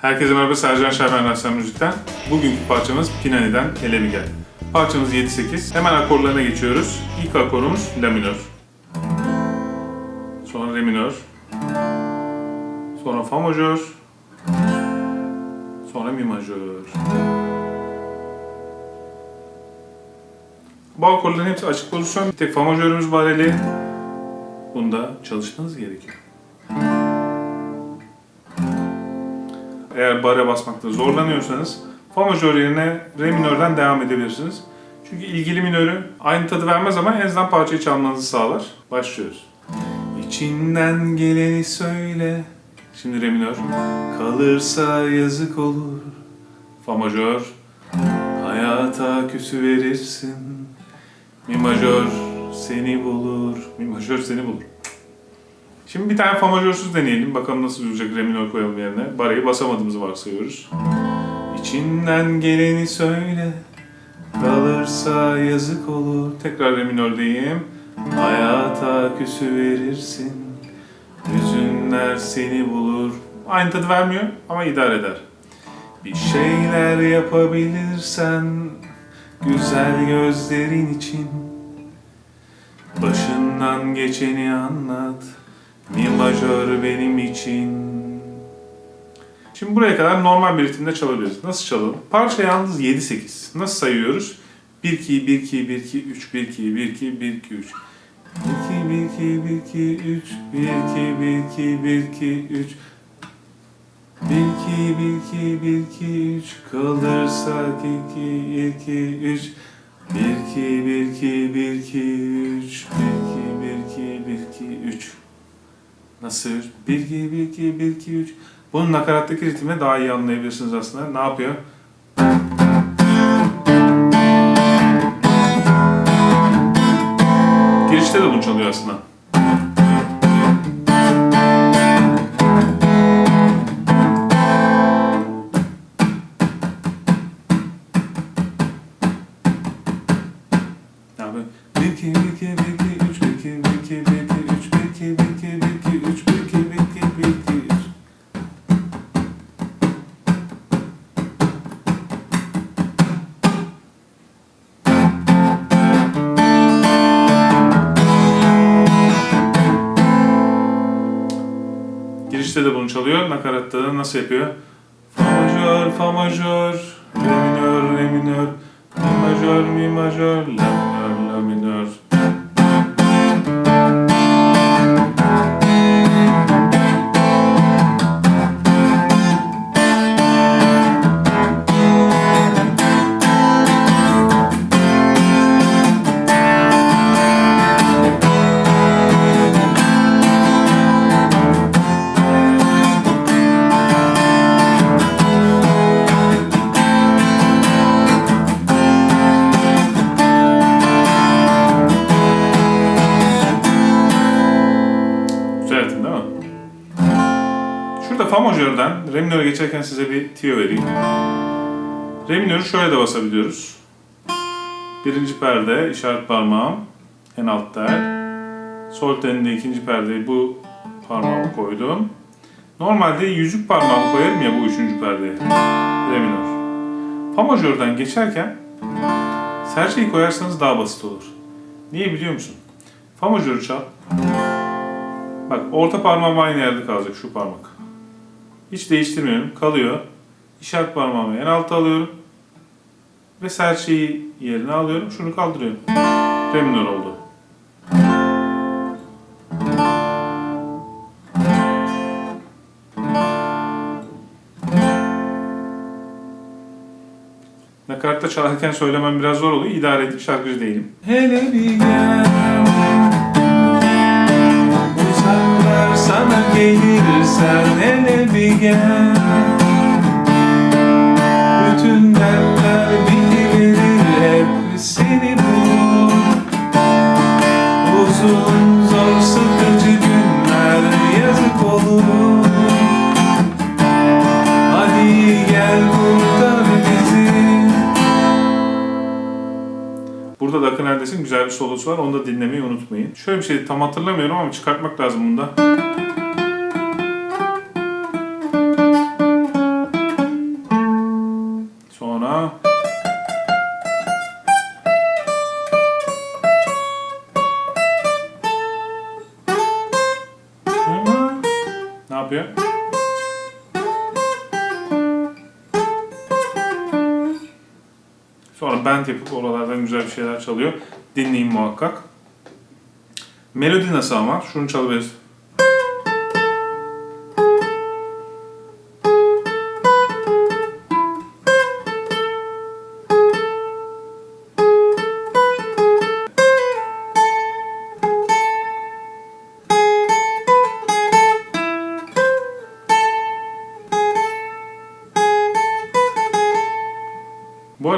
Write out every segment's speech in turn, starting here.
Herkese merhaba Sercan Şerben Rastan Müzik'ten. Bugünkü parçamız Pinani'den Hele Bir Gel. Parçamız 7-8. Hemen akorlarına geçiyoruz. İlk akorumuz La minör. Sonra Re minör. Sonra Fa majör. Sonra Mi majör. Bu akorların hepsi açık pozisyon. Bir tek Fa majörümüz var eli. Bunda çalışmanız gerekiyor. Eğer bare basmakta zorlanıyorsanız fa majör yerine re minörden devam edebilirsiniz. Çünkü ilgili minörü aynı tadı vermez ama en azından parçayı çalmanızı sağlar. Başlıyoruz. İçinden geleni söyle. Şimdi re minör. Kalırsa yazık olur. Fa majör. Hayata küsü verirsin. Mi majör seni bulur. Mi majör seni bulur. Şimdi bir tane fa majörsüz deneyelim. Bakalım nasıl olacak re minör koyalım yerine. Barayı basamadığımızı varsayıyoruz. İçinden geleni söyle. Kalırsa yazık olur. Tekrar re minördeyim. Hayata küsü verirsin. Hüzünler seni bulur. Aynı tadı vermiyor ama idare eder. Bir şeyler yapabilirsen güzel gözlerin için Başından geçeni anlat. Mi majör benim için. Şimdi buraya kadar normal bir ritimde çalabiliriz. Nasıl çalalım? Parça yalnız 7-8. Nasıl sayıyoruz? 1 2 1 2 1 2 3 1 2 1 2 1 2 3 1 2 1 2 1 2 3 1 2 1 2 1 2 3 1 2 1 2 1 2 3 kalırsak 2 2 3 1 2 1 2 1 2 3 1 2 1 2 1 2 3 Nasıl? 1 2 1 2 1 2 3 Bunun nakarattaki ritmi daha iyi anlayabilirsiniz aslında. Ne yapıyor? Girişte de bunu çalıyor aslında. Girişte de bunu çalıyor. Nakaratta da nasıl yapıyor? Fa majör, fa majör, re minör, re minör, mi majör, mi majör, la Şurada fa majörden re minöre geçerken size bir tiyo vereyim. Re minörü şöyle de basabiliyoruz. Birinci perde işaret parmağım en alt tel. Sol telinde ikinci perdeyi bu parmağımı koydum. Normalde yüzük parmağımı koyarım ya bu üçüncü perdeye. Re minör. Fa majörden geçerken serçeyi koyarsanız daha basit olur. Niye biliyor musun? Fa majörü çal. Bak orta parmağım aynı yerde kalacak şu parmak. Hiç değiştirmiyorum. Kalıyor. İşaret parmağımı en alta alıyorum. Ve serçeyi yerine alıyorum. Şunu kaldırıyorum. Re minör oldu. Nakaratla çalarken söylemem biraz zor oluyor. İdare edip şarkıcı değilim. Hele bir gel Uzaklar sana gelirsen gel. Bütün dertler bitiverir hep seni bul. Uzun zor sıkıcı günler yazık olur. Hadi gel kurtar bizi. Burada da Akın güzel bir solosu var. Onu da dinlemeyi unutmayın. Şöyle bir şey tam hatırlamıyorum ama çıkartmak lazım bunu yapıyor? Sonra bend yapıp oralardan güzel bir şeyler çalıyor. Dinleyin muhakkak. Melodi nasıl ama? Şunu çalabiliriz.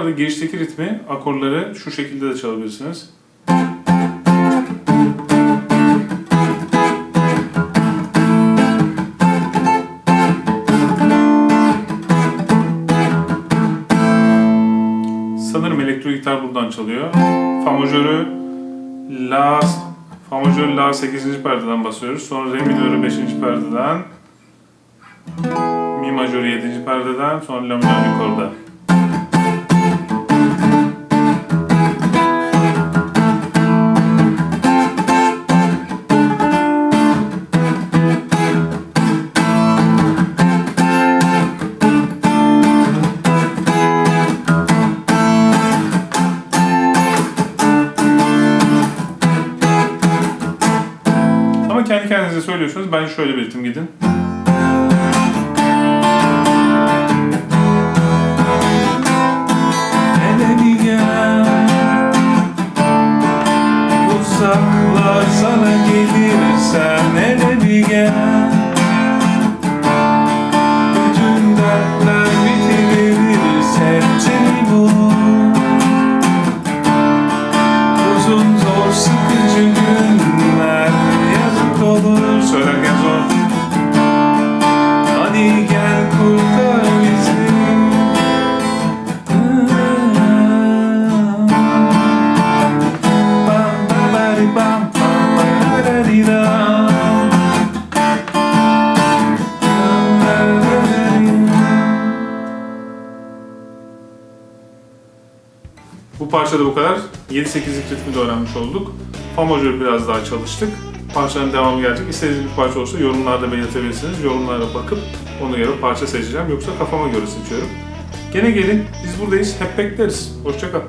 Arada girişteki ritmi, akorları şu şekilde de çalabilirsiniz. Sanırım elektro gitar buradan çalıyor. Fa majörü La Fa majör La 8. perdeden basıyoruz. Sonra Re minörü 5. perdeden Mi majörü 7. perdeden sonra La minör yukarıda. Kendi kendinize söylüyorsunuz. Ben şöyle bir ritim gidin. Uzaklar sana gelirsen Hele bir gel Bütün dertler bitirir Seveceğini bulur Uzun zor sıkıcı Söylerken zor Hadi gel kurtar bizi. Bu parçada bu kadar. 7-8'lik ritmi de öğrenmiş olduk. Fa majör biraz daha çalıştık. Parçanın devamı gelecek. İstediğiniz bir parça olursa yorumlarda belirtebilirsiniz. Yorumlara bakıp ona göre parça seçeceğim. Yoksa kafama göre seçiyorum. Gene gelin. Biz buradayız. Hep bekleriz. Hoşçakal.